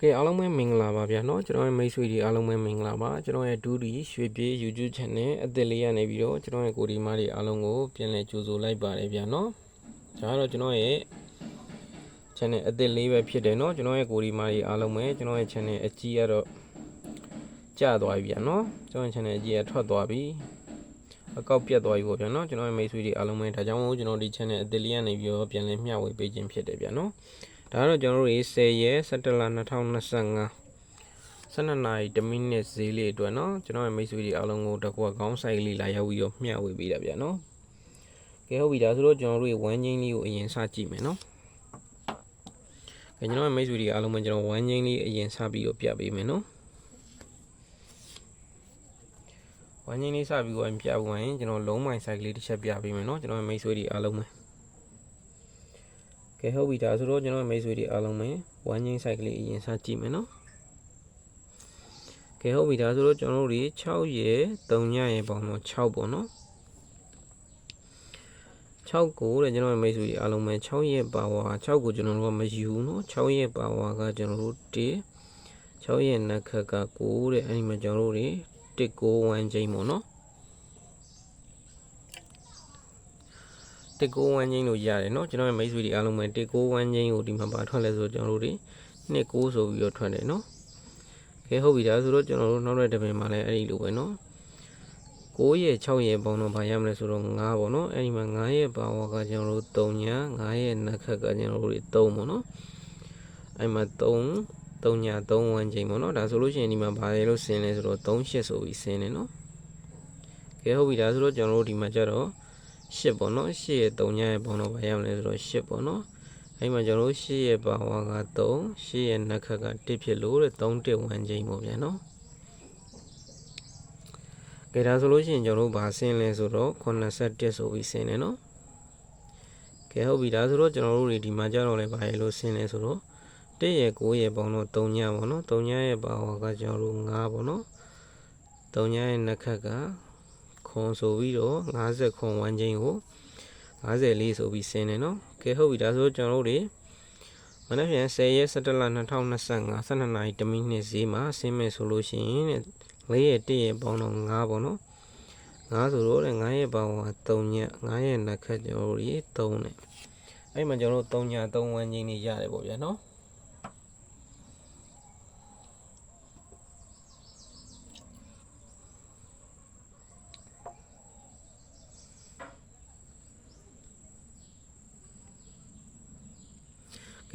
ကဲအားလုံးပဲမင်္ဂလာပါဗျာเนาะကျွန်တော်ရဲ့မိတ်ဆွေတွေအားလုံးပဲမင်္ဂလာပါကျွန်တော်ရဲ့ဒူဒီရွှေပြေး YouTube channel အသစ်လေးရနေပြီးတော့ကျွန်တော်ရဲ့ကိုဒီမားတွေအားလုံးကိုပြန်လည်ကြိုဆိုလိုက်ပါတယ်ဗျာเนาะဒါကတော့ကျွန်တော်ရဲ့ channel အသစ်လေးပဲဖြစ်တယ်เนาะကျွန်တော်ရဲ့ကိုဒီမားတွေအားလုံးပဲကျွန်တော်ရဲ့ channel အကြီးကတော့ကျသွားပြီဗျာเนาะကျွန်တော်ရဲ့ channel အကြီးကထွက်သွားပြီအကောက်ပြတ်သွားပြီပေါ့ဗျာเนาะကျွန်တော်ရဲ့မိတ်ဆွေတွေအားလုံးပဲဒါကြောင့်မို့ကျွန်တော်ဒီ channel အသစ်လေးရနေပြီးတော့ပြန်လည်မျှဝေပေးခြင်းဖြစ်တယ်ဗျာเนาะ ဒါကတော့ကျွန်တော်တို့ရေ10ရက်17လ2025 12နာရီ1မိနစ်ဈေးလေးအတွက်เนาะကျွန်တော်ရဲ့မိတ်ဆွေတွေအားလုံးကိုတကွာကောင်းဆိုင်လေးလာရောက်ပြီးတော့မျှဝေပေးတာဗျာเนาะကဲဟုတ်ပြီဒါဆိုတော့ကျွန်တော်တို့ရေဝမ်းချင်းလေးကိုအရင်စကြည့်မယ်เนาะကဲကျွန်တော်ရဲ့မိတ်ဆွေတွေအားလုံးပဲကျွန်တော်ဝမ်းချင်းလေးအရင်စပြီးတော့ပြပေးမယ်เนาะဝမ်းချင်းလေးစပြီးတော့ပြပွားရင်ကျွန်တော်လုံးမိုင်ဆိုင်ကလေးတစ်ချက်ပြပေးမယ်เนาะကျွန်တော်ရဲ့မိတ်ဆွေတွေအားလုံးပဲ ကဲ ဟုတ်ပြီဒါဆိုတော့ကျွန်တော်မိတ်ဆွေတွေအားလုံးပဲဝမ်းငိမ့်ဆိုင်ကလေးအရင်စကြည့်မယ်နော်ကဲဟုတ်ပြီဒါဆိုတော့ကျွန်တော်တို့တွေ6ရက်3ညရဲ့ပေါင်းတော့6ပေါ့နော်6ကိုတဲ့ကျွန်တော်မိတ်ဆွေတွေအားလုံးပဲ6ရက်ပါဝါ6ကိုကျွန်တော်တို့ကမယူနော်6ရက်ပါဝါကကျွန်တော်တို့1 6ရက်နက်ခက်က9တဲ့အဲ့ဒီမှာကျွန်တော်တို့တွေ1 9 1ချိန်ပေါ့နော် တစ်ကိုဝမ်းချင်းလို့ရတယ်เนาะကျွန်တော်ရဲ့မိတ်ဆွေတွေအားလုံးပဲတစ်ကိုဝမ်းချင်းကိုဒီမှာပါထွက်လဲဆိုတော့ကျွန်တော်တို့တွေနှစ်ကိုဆိုပြီးတော့ထွက်တယ်เนาะကဲဟုတ်ပြီဒါဆိုတော့ကျွန်တော်တို့နောက်တဲ့တစ်ပင်မှာလည်းအဲ့ဒီလိုပဲเนาะ9ရဲ့6ရဲ့ပေါင်းတော့ဘာရမလဲဆိုတော့9ပေါ့เนาะအဲ့ဒီမှာ9ရဲ့ပါဝါကကျွန်တော်တို့3ညာ9ရဲ့နက်ခက်ကကျွန်တော်တို့တွေ3ပေါ့เนาะအဲ့မှာ3 3ညာ3ဝမ်းချင်းပေါ့เนาะဒါဆိုလို့ရှိရင်ဒီမှာဘာလဲလို့ဆင်းလဲဆိုတော့3 8ဆိုပြီးဆင်းတယ်เนาะကဲဟုတ်ပြီဒါဆိုတော့ကျွန်တော်တို့ဒီမှာကျတော့ 8ပေါ့နော်8ရဲ့3ညရဲ့ပေါင်းတော့ဘာရမလဲဆိုတော့8ပေါ့နော်အဲ့မှာကျွန်တော်တို့8ရဲ့ပါဝါက3 8ရဲ့နှက်ခက်က1ဖြစ်လို့တဲ့3တက်ဝန်းချိန်ပေါ့ဗျာနော်ကဲဒါဆိုလို့ရှိရင်ကျွန်တော်တို့ဘာဆင်းလဲဆိုတော့81ဆိုပြီးဆင်းတယ်နော်ကဲဟုတ်ပြီဒါဆိုတော့ကျွန်တော်တို့တွေဒီမှာကြတော့လဲဘာရဲ့လို့ဆင်းလဲဆိုတော့1ရဲ့9ရဲ့ပေါင်းတော့3ညပေါ့နော်3ညရဲ့ပါဝါကကျွန်တော်တို့9ပေါ့နော်3ညရဲ့နှက်ခက်က ခွန်ဆိုပြီးတော့50ခွန်ဝမ်းချင်းကို54ဆိုပြီးဆင်းတယ်နော်ကဲဟုတ်ပြီဒါဆိုကျွန်တော်တို့တွေမနေ့ပြန်10ရက်17လ2025 12နာရီ1မိနစ်ဈေးမှာဆင်းမယ်ဆိုလို့ရှိရင်4ရက်1ရက်ပေါင်းတော့9ပေါ့နော်9ဆိုတော့9ရက်ပေါင်းက3ည9ရက်နှစ်ခက်ကျွန်တော်တို့တွေ3နဲ့အဲ့မှာကျွန်တော်တို့3ည3ဝမ်းချင်းနေရတယ်ပေါ့ဗျာနော်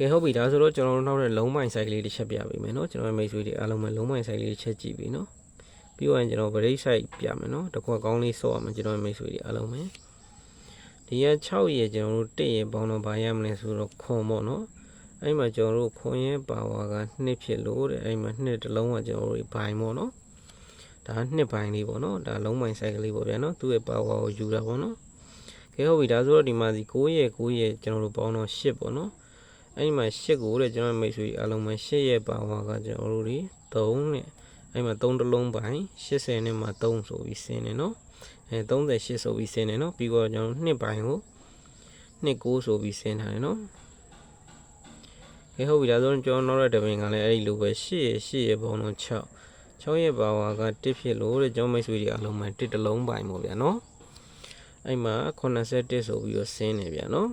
ကဲဟုတ်ပြီဒါဆိုတော့ကျွန်တော်တို့နောက်တဲ့လုံးမိုင်ဆိုင်ကလေးတစ်ချက်ပြပေးမယ်เนาะကျွန်တော်ရဲ့မိတ်ဆွေတွေအားလုံးပဲလုံးမိုင်ဆိုင်လေးတစ်ချက်ကြည့်ပြီเนาะပြီးတော့ကျွန်တော်ဗရိတ်ဆိုင်ပြမယ်เนาะတကွက်ကောင်းလေးဆော့ရမယ်ကျွန်တော်ရဲ့မိတ်ဆွေတွေအားလုံးပဲဒီက6ရေကျွန်တော်တို့1ရေပေါင်းတော့ဗာရမလဲဆိုတော့ခွန်ပေါ့เนาะအဲ့မှာကျွန်တော်တို့ခွန်ရဲ့ပါဝါက2ဖြစ်လို့တဲ့အဲ့မှာ2တစ်လုံးကကျွန်တော်တို့ဘိုင်ပေါ့เนาะဒါ2ဘိုင်လေးပေါ့เนาะဒါလုံးမိုင်ဆိုင်ကလေးပေါ့ဗျာเนาะသူ့ရဲ့ပါဝါကိုယူတာပေါ့เนาะကဲဟုတ်ပြီဒါဆိုတော့ဒီမှာဒီ9ရေ9ရေကျွန်တော်တို့ပေါင်းတော့10ပေါ့เนาะ အဲ့ဒီမှာ၈ကိုတဲ့ကျွန်တော်မိတ်ဆွေအလုံးမှာ၈ရဲ့ပါဝါကကျွန်တော်တို့တွေ3နဲ့အဲ့မှာ3တလုံးပိုင်း80နဲ့မှ3ဆိုပြီးဆင်းနေနော်အဲ38ဆိုပြီးဆင်းနေနော်ပြီးတော့ကျွန်တော်2ပိုင်းကို29ဆိုပြီးဆင်းထားတယ်နော်ကဲဟုတ်ပြီဒါဆိုကျွန်တော်နောက်တဲ့တပင်ကလည်းအဲ့ဒီလိုပဲ8ရဲ့8ရဲ့ပုံတော့6 6ရဲ့ပါဝါက1ဖြစ်လို့တဲ့ကျွန်တော်မိတ်ဆွေတွေအလုံးမှာ1တလုံးပိုင်းပေါ့ဗျာနော်အဲ့မှာ81ဆိုပြီးတော့ဆင်းနေဗျာနော်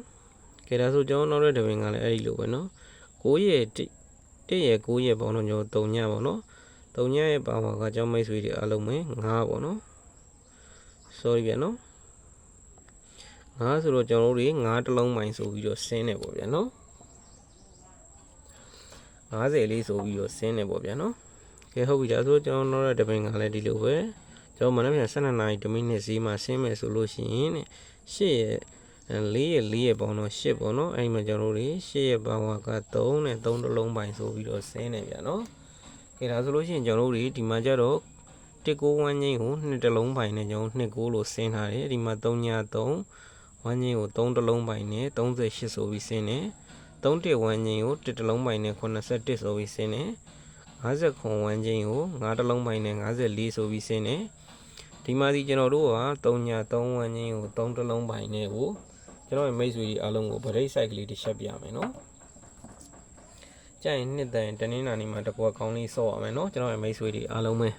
ကဲဒါဆိုကျွန်တော်နောက်တဲ့တပင်ကလည်းအဲ့ဒီလိုပဲเนาะ9ရဲ့1ရဲ့9ရဲ့ပေါင်းတော့ကျွန်တော်3ညပေါ့เนาะ3ညရဲ့ပါဝါကကျွန်တော်မိတ်ဆွေတွေအားလုံးပဲ9ပေါ့เนาะ sorry ဗျာเนาะ9ဆိုတော့ကျွန်တော်တို့တွေ9တလုံးပိုင်းဆိုပြီးတော့ဆင်းနေပေါ့ဗျာเนาะ50လေးဆိုပြီးတော့ဆင်းနေပေါ့ဗျာเนาะကဲဟုတ်ပြီဒါဆိုကျွန်တော်နောက်တဲ့တပင်ကလည်းဒီလိုပဲကျွန်တော်မနေ့က12နာရီ1မိနစ်စီးမှဆင်းမယ်ဆိုလို့ရှိရင်တဲ့8ရဲ့ 4ရဲ့4ရဲ့ပေါင်းတော့8ပေါ့နော်အဲ့ဒီမှာကျွန်တော်တို့တွေ8ရဲ့ပေါင်းက3နဲ့3တလုံးပိုင်းဆိုပြီးတော့ဆင်းနေပြန်နော်ကဲဒါဆိုလို့ရှိရင်ကျွန်တော်တို့တွေဒီမှာကျတော့1 9ဝန်းချင်းကို2တလုံးပိုင်းနဲ့ကျွန်တော်2 9လို့ဆင်းထားတယ်ဒီမှာ3ည3ဝန်းချင်းကို3တလုံးပိုင်းနဲ့38ဆိုပြီးဆင်းတယ်3တဝန်းချင်းကို1တလုံးပိုင်းနဲ့81ဆိုပြီးဆင်းတယ်50ခွန်ဝန်းချင်းကို9တလုံးပိုင်းနဲ့54ဆိုပြီးဆင်းတယ်ဒီမှာဒီကျွန်တော်တို့က3ည3ဝန်းချင်းကို3တလုံးပိုင်းနဲ့ကို ကျွန်တော်ရဲ့မိတ်ဆွေတွေအားလုံးကိုဗရိတ်ဆိုင်ကလေးတစ်ချက်ပြမယ်နော်ကြရင်နှစ်တန်တနင်္လာနေ့မှာတကွာကောင်းလေးဆော့ရမယ်နော်ကျွန်တော်ရဲ့မိတ်ဆွေတွေအားလုံးပဲ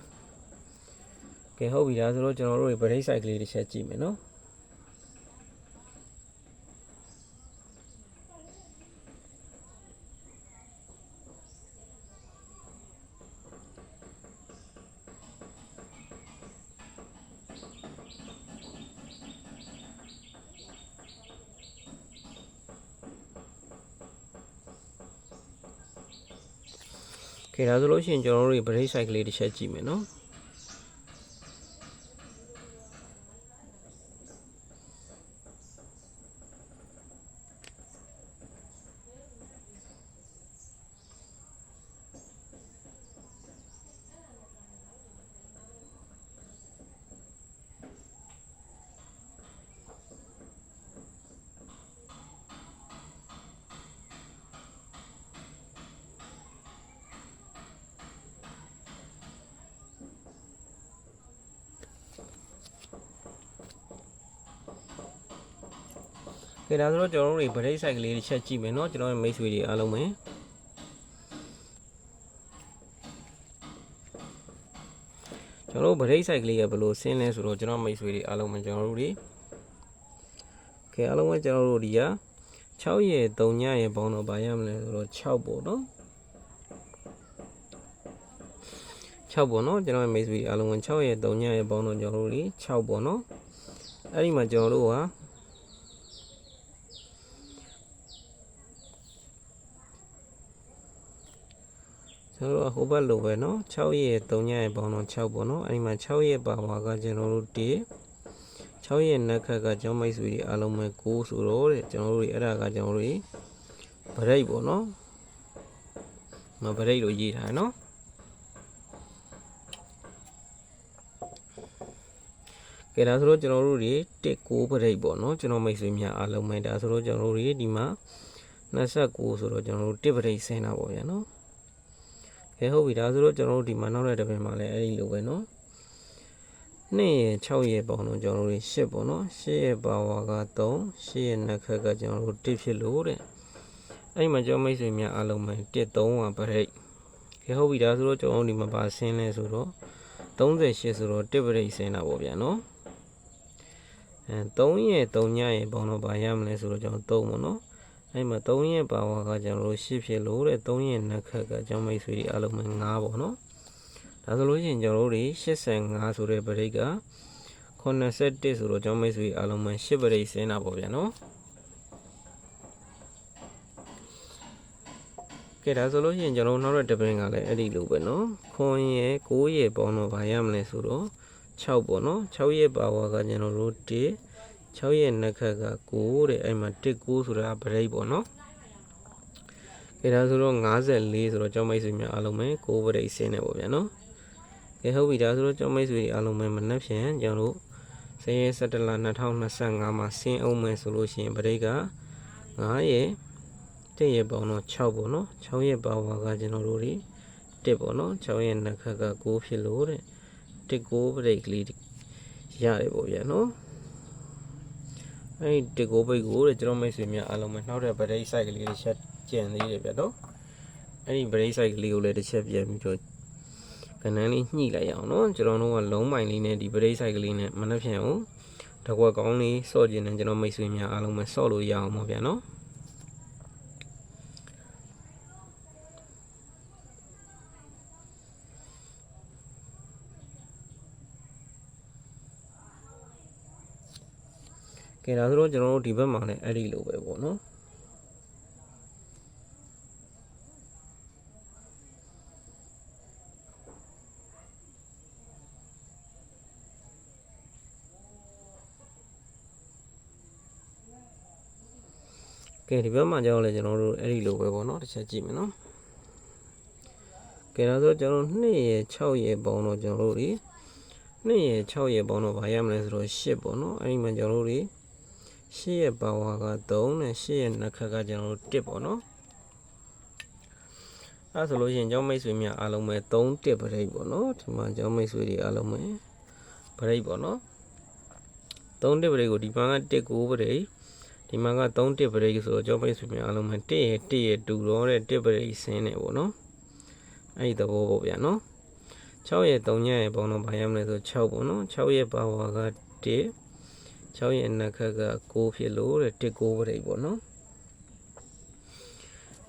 ကဲဟုတ်ပြီဒါဆိုတော့ကျွန်တော်တို့ဗရိတ်ဆိုင်ကလေးတစ်ချက်ကြည့်မယ်နော် ကဲဒါဆိုလို့ရှိရင်ကျွန်တော်တို့တွေဗရိတ်ဆိုင်ကလေးတစ်ချက်ကြည့်မယ်နော် ကဲဒါဆိုတော့ကျွန်တော်တို့တွေဗရိတ်ဆိုင်ကလေးတစ်ချက်ကြည့်မယ်နော်ကျွန်တော်ရဲ့မိတ်ဆွေတွေအားလုံးပဲကျွန်တော်တို့ဗရိတ်ဆိုင်ကလေးကဘယ်လိုဆင်းလဲဆိုတော့ကျွန်တော်မိတ်ဆွေတွေအားလုံးပဲကျွန်တော်တို့တွေကဲအားလုံးပဲကျွန်တော်တို့ဒီက6ရဲ့3ညရဲ့ပေါင်းတော့ဗာရမလဲဆိုတော့6ပေါ့နော်6ပေါ့နော်ကျွန်တော်ရဲ့မိတ်ဆွေတွေအားလုံးက6ရဲ့3ညရဲ့ပေါင်းတော့ကျွန်တော်တို့တွေ6ပေါ့နော်အဲ့ဒီမှာကျွန်တော်တို့က ကျွန်တော်တို့ကဟိုဘက်လိုပဲเนาะ6ရဲ့3ညရဲ့ပေါင်းတော့6ပေါ့နော်အဲ့ဒီမှာ6ရဲ့ပါဝါကကျွန်တော်တို့1 6ရဲ့နက်ခက်ကကျွန်တော်မိတ်ဆွေတွေအားလုံးပဲ9ဆိုတော့တဲ့ကျွန်တော်တို့တွေအဲ့ဒါကကျွန်တော်တို့တွေဗရိတ်ပေါ့နော်မဗရိတ်လို့ရေးထားတယ်နော်ကဲဒါဆိုတော့ကျွန်တော်တို့တွေ1 9ဗရိတ်ပေါ့နော်ကျွန်တော်မိတ်ဆွေများအားလုံးပဲဒါဆိုတော့ကျွန်တော်တို့တွေဒီမှာ29ဆိုတော့ကျွန်တော်တို့1ဗရိတ်ဆင်းတာပေါ့ဗျာနော် ကဲဟုတ်ပြီဒါဆိုတော့ကျွန်တော်တို့ဒီမှာနောက်တဲ့တစ်ပင်မှာလည်းအဲ့ဒီလိုပဲနော်2ရဲ့6ရဲ့ပေါင်းတော့ကျွန်တော်တို့8ပေါ့နော်8ရဲ့ပါဝါက3 8ရဲ့နှက်ခက်ကကျွန်တော်တို့1ဖြစ်လို့တဲ့အဲ့ဒီမှာကျွန်တော်မိတ်ဆွေများအားလုံးပဲ1 3ဝပရိတ်ကဲဟုတ်ပြီဒါဆိုတော့ကျွန်တော်တို့ဒီမှာပါဆင်းလဲဆိုတော့38ဆိုတော့1ပရိတ်ဆင်းတာပေါ့ဗျာနော်အဲ3ရဲ့3ညရဲ့ပေါင်းတော့ဗာရမလဲဆိုတော့ကျွန်တော်3ပေါ့နော် အဲ့မှာ3ရဲ့ပါဝါကကျွန်တော်တို့8ဖြစ်လို့တဲ့3ရဲ့နှက်ခက်ကကျွန်တော်မိတ်ဆွေတွေအားလုံးပဲ9ပေါ့နော်ဒါဆိုလို့ရှိရင်ကျွန်တော်တို့တွေ85ဆိုတဲ့ပရိတ်က81ဆိုတော့ကျွန်တော်မိတ်ဆွေအားလုံးပဲ8ပရိတ်ဆင်းတာပေါ့ဗျာနော်ကဲဒါဆိုလို့ရှိရင်ကျွန်တော်နောက်တဲ့တပင်ကလည်းအဲ့ဒီလိုပဲနော်ခွန်ရဲ့9ရဲ့ပေါင်းတော့ဗာရမလဲဆိုတော့6ပေါ့နော်6ရဲ့ပါဝါကကျွန်တော်တို့1 6ရဲ့နှက်ခက်က9တဲ့အဲ့မှာ1 9ဆိုတာဗရိတ်ပေါ့နော်ကဲဒါဆိုတော့54ဆိုတော့ကျောင်းမိတ်ဆွေများအားလုံးပဲ9ဗရိတ်ဆင်းနေပေါ့ဗျာနော်ကဲဟုတ်ပြီဒါဆိုတော့ကျောင်းမိတ်ဆွေတွေအားလုံးပဲမနှက်ဖြန်ကျွန်တော်တို့စရဲ17လ2025မှာဆင်းအောင်မယ်ဆိုလို့ရှိရင်ဗရိတ်က9ရဲ့1ရဲ့ပေါင်းတော့6ပေါ့နော်6ရဲ့ပါဝါကကျွန်တော်တို့တွေ1ပေါ့နော်6ရဲ့နှက်ခက်က9ဖြစ်လို့တဲ့1 9ဗရိတ်ကလေးရတယ်ပေါ့ဗျာနော် အဲ့ဒီကိုပိတ်ကိုတဲ့ကျွန်တော်မိတ်ဆွေများအားလုံးပဲနောက်တဲ့ဗရိတ် site ကလေးတစ်ချက်ကျန်သေးတယ်ဗျတော့အဲ့ဒီဗရိတ် site ကလေးကိုလည်းတစ်ချက်ပြန်ပြီးတော့ကနန်းလေးညှိလိုက်အောင်နော်ကျွန်တော်တို့ကလုံးမိုင်လေးနဲ့ဒီဗရိတ် site ကလေးနဲ့မနှက်ဖြန်အောင်တကွက်ကောင်းလေးစော့ကျင်တယ်ကျွန်တော်မိတ်ဆွေများအားလုံးပဲစော့လို့ရအောင်ပါဗျာနော် ကဲဒါဆိုတော့ကျွန်တော်တို့ဒီဘက်မှာလည်းအဲ့ဒီလိုပဲပေါ့နော်ကဲဒီဘက်မှာကျတော့လေကျွန်တော်တို့အဲ့ဒီလိုပဲပေါ့နော်တစ်ချက်ကြည့်မယ်နော်ကဲဒါဆိုကျွန်တော်2ရဲ့6ရဲ့ပေါင်းတော့ကျွန်တော်တို့ဒီ2ရဲ့6ရဲ့ပေါင်းတော့ဘာရမလဲဆိုတော့8ပေါ့နော်အဲ့ဒီမှာကျွန်တော်တို့ဒီ 8ရဲ့ပါဝါက3နဲ့8ရဲ့နှက်ခက်ကကျွန်တော်တို့1ပေါ့နော်အဲဆိုလို့ရှိရင်ကျောင်းမိတ်ဆွေများအားလုံးပဲ3 1ပရိတ်ပေါ့နော်ဒီမှာကျောင်းမိတ်ဆွေတွေအားလုံးပဲပရိတ်ပေါ့နော်3 1ပရိတ်ကိုဒီမှာက1 9ပရိတ်ဒီမှာက3တစ်ပရိတ်ဆိုတော့ကြောပိတ်ဆွေများအားလုံးပဲ1ရဲ့1ရဲ့တူတော့တဲ့1ပရိတ်ဆင်းနေပေါ့နော်အဲ့ဒီသဘောပေါ့ဗျာနော်6ရဲ့3ညရဲ့ပေါင်းတော့ဘာရမလဲဆို6ပေါ့နော်6ရဲ့ပါဝါက1 6ရဲ့နှက်ခက်က6ဖြစ်လို့တဲ့1 9ပရိတ်ပေါ့နော်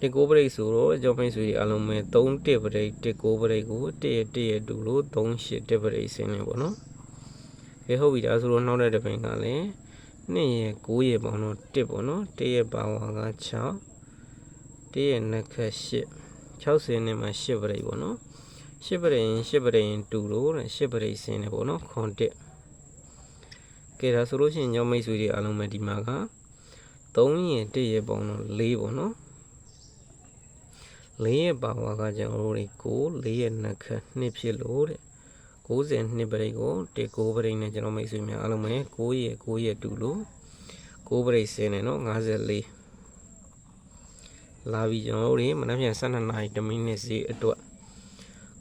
1 9ပရိတ်ဆိုတော့ကြောပိတ်ဆွေအားလုံးပဲ3တစ်ပရိတ်1 9ပရိတ်ကို1ရဲ့1ရဲ့တူလို့3 8တစ်ပရိတ်ဆင်းနေပေါ့နော်ကဲဟုတ်ပြီဒါဆိုတော့နောက်တဲ့တစ်ပင်ကလည်း2ရဲ့9ရဲ့ပေါင်းတော့1ပေါ့နော်1ရဲ့ပါဝါက6 1ရဲ့နှက်ခက်8 60နဲ့မှ8ပရိတ်ပေါ့နော်8ပရိတ်ရင်8ပရိတ်ရင်တူလို့တဲ့8ပရိတ်ဆင်းနေပေါ့နော်ခွန်1 ကဲဒါဆိုလို့ရှိရင်ညောင်းမိတ်ဆွေတွေအားလုံးပဲဒီမှာက3ရင်1ရဲ့ပေါင်းတော့4ပေါ့နော်4ရဲ့ပါဝါကကျွန်တော်တို့တွေကို4ရဲ့နှက်ခက်2ဖြစ်လို့တဲ့90နှစ်ပရိတ်ကိုတေ9ပရိတ်နဲ့ကျွန်တော်မိတ်ဆွေများအားလုံးပဲ9ရဲ့9ရဲ့တူလို့9ပရိတ်ဆင်းနေနော်54လာပြီကျွန်တော်တို့တွေမနက်ဖြန်12နာရီ10မိနစ်စီအတွက်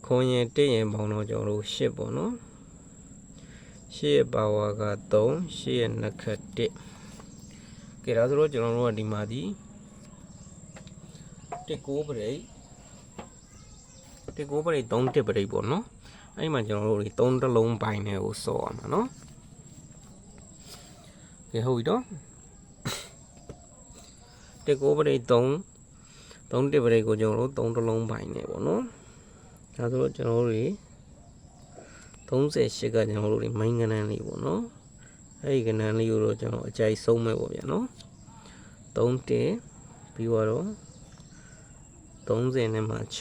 ခွန်ရင်1ရင်ပေါင်းတော့ကျွန်တော်တို့8ပေါ့နော်8 ရဲ့ပါဝါက3 8ရဲ့နှက်ခက်1ကဲဒါဆိုတော့ကျွန်တော်တို့ကဒီမှာဒီ1 9ပရိတ်1 9ပရိတ်3 1ပရိတ်ပေါ့နော်အဲ့မှာကျွန်တော်တို့တွေ3တစ်လုံးပိုင်းနဲ့ကိုစော်ရမှာနော်ကဲဟုတ်ပြီတော့1 9ပရိတ်3 3တစ်ပရိတ်ကိုကျွန်တော်တို့3တစ်လုံးပိုင်းနဲ့ပေါ့နော်ဒါဆိုတော့ကျွန်တော်တို့တွေ 38ကကျွန်တော်တို့တွေမိုင်းကနန်းလေးပေါ့နော်အဲ့ဒီကနန်းလေးကိုတော့ကျွန်တော်အကြိုက်ဆုံးမဲ့ပေါ့ဗျာနော်3တစ်ပြီးတော့30နဲ့မှ6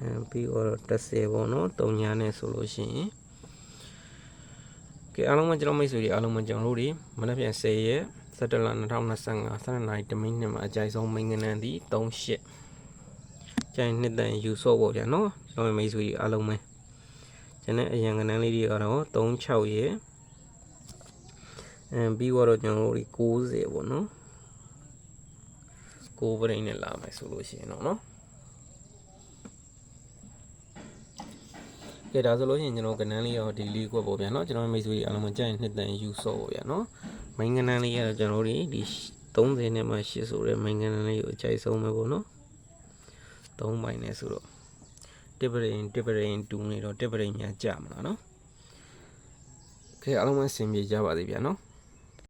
အဲပြီးတော့30ပေါ့နော်3ညာနဲ့ဆိုလို့ရှိရင်ကဲအားလုံးပဲကျွန်တော်မိတ်ဆွေတွေအားလုံးပဲကျွန်တော်တို့တွေမနက်ဖြန်10ရက်17လ2025 12နာရီ10မိနစ်မှာအကြိုက်ဆုံးမိန်းကနန်းသည်38ကျန်နှစ်တန်ယူဆော့ပေါ့ဗျာနော်ကျွန်တော်မိတ်ဆွေတွေအားလုံးပဲ ကျန်တဲ့အရန်ကနန်းလေးတွေကတော့36ရက်အဲပြီးတော့ကျွန်တော်တို့တွေ90ပေါ့နော်9ပရိတ်နဲ့လာမယ်ဆိုလို့ရှိရင်တော့နော်ကဲဒါဆိုလို့ရှိရင်ကျွန်တော်ကနန်းလေးရောဒီလေးကွက်ပေါ့ဗျာနော်ကျွန်တော်မိတ်ဆွေအားလုံးမကြိုက်နှစ်တန်ယူဆော့ပေါ့ဗျာနော်မိန်းကနန်းလေးကတော့ကျွန်တော်တို့ဒီ30နဲ့မှ8ဆိုတဲ့မိန်းကနန်းလေးကိုအကြိုက်ဆုံးပဲပေါ့နော်3ပိုင်းနဲ့ဆိုတော့ တစ်ပရင်တစ်ပရင်တူနေတော့တစ်ပရင်များကြမလားနော်ကဲအားလုံးမဆင်ပြေကြပါသေးဗျာနော်